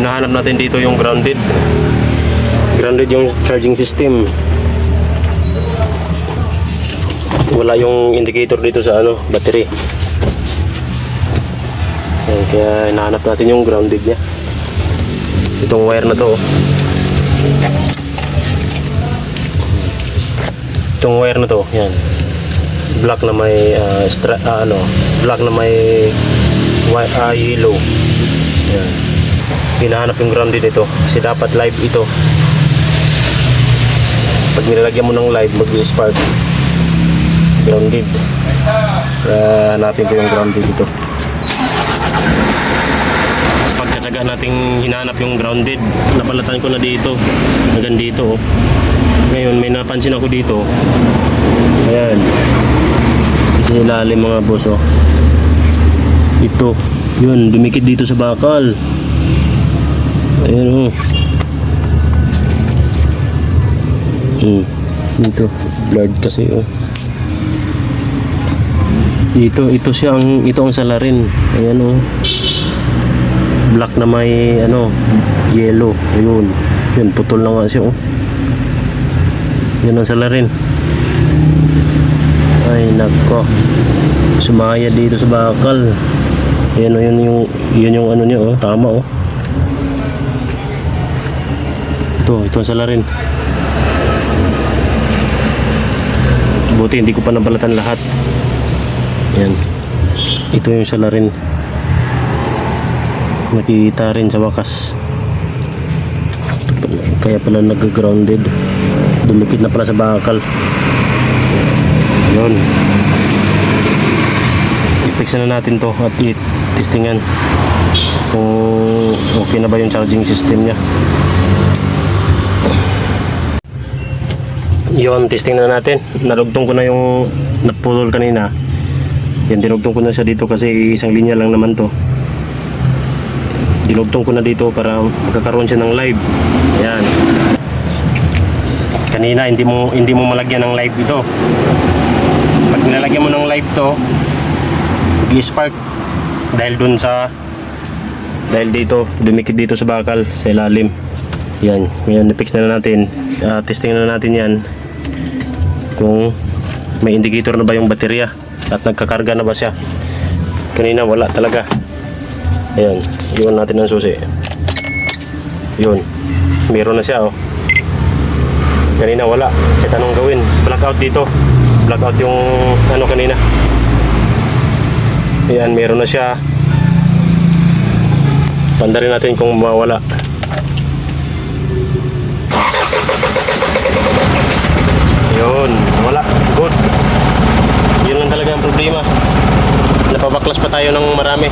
hinahanap natin dito yung grounded. Grounded yung charging system. Wala yung indicator dito sa ano, battery. Ayan, kaya hinahanap natin yung grounded niya. Itong wire na to. oh. Itong wire na to, yan. Black na may stra- ah, ano, black na may wi- ah, yellow. Yan. Hinahanap yung grounded ito kasi dapat live ito. Pag nilalagyan mo ng live, mag-spark. Grounded. Kaya hanapin ko yung grounded ito. Sa pagkatsaga nating hinanap yung grounded, napalatan ko na dito. Hanggang dito. oh. Ngayon, may napansin ako dito. Ayan. Sa mga boss, oh. Ito. Yun, dumikit dito sa bakal. Ayan, oh. Hmm. Dito. Blurred kasi, oh. Dito, ito siya ang, ito ang salarin. Ayan, oh. Black na may, ano, yellow. Ayun. Yun, putol na nga siya, oh. Yan ang salarin. Ay, nako. Sumaya dito sa bakal. Yan o, yun yung, yun yung ano niya, oh. Tama, oh. Ito, ito ang salarin. Buti, hindi ko pa nabalatan lahat. Yan. Ito yung salarin. Nakikita rin sa wakas. Kaya pala nag-grounded. Dumikit na pala sa bakal. Yun. I-fix na natin to at i-testingan kung okay na ba yung charging system niya. Yun, testing na natin. Narugtong ko na yung napulol kanina. Yan, dinugtong ko na siya dito kasi isang linya lang naman to. Dinugtong ko na dito para magkakaroon siya ng live. Ayan. Kanina hindi mo hindi mo malagyan ng live ito. Pag nilalagyan mo ng live to, mag-spark dahil dun sa dahil dito dumikit dito sa bakal sa ilalim. Yan, ngayon i-fix na natin. Ah, testing na natin 'yan kung may indicator na ba yung baterya at nagkakarga na ba siya. Kanina wala talaga. Ayan, iwan natin ng susi. Yun. Meron na siya oh. Kanina wala. Kahit anong gawin. Blackout dito. Blackout yung ano kanina. Ayan, meron na siya. Pandarin natin kung mawala. Yun, wala. Good. Yun lang talaga ang problema. Napabaklas pa tayo ng marami.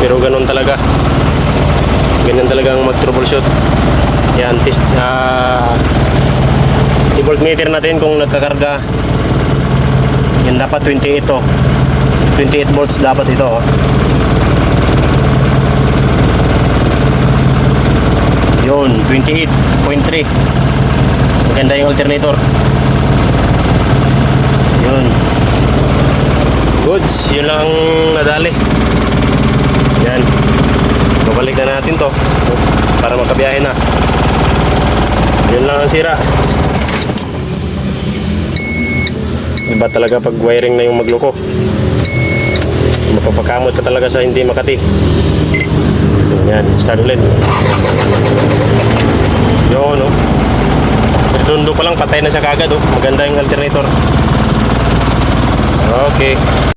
Pero ganun talaga. Ganun talaga ang mag-troubleshoot. Yan, test. Uh, i-voltmeter natin kung nagkakarga. Yan dapat 28 ito. 28 volts dapat ito. Oh. Yun, 28.3. Maganda yung alternator. Yun. Goods, yun lang ang nadali. Yan. Babalik na natin to para makabiyahe na. Yun lang ang sira. Iba talaga pag wiring na yung magloko. Mapapakamot ka talaga sa hindi makati. Yan, start ulit. Yun, no? Redondo pa lang, patay na siya kagad, oh. Maganda yung alternator. Okay.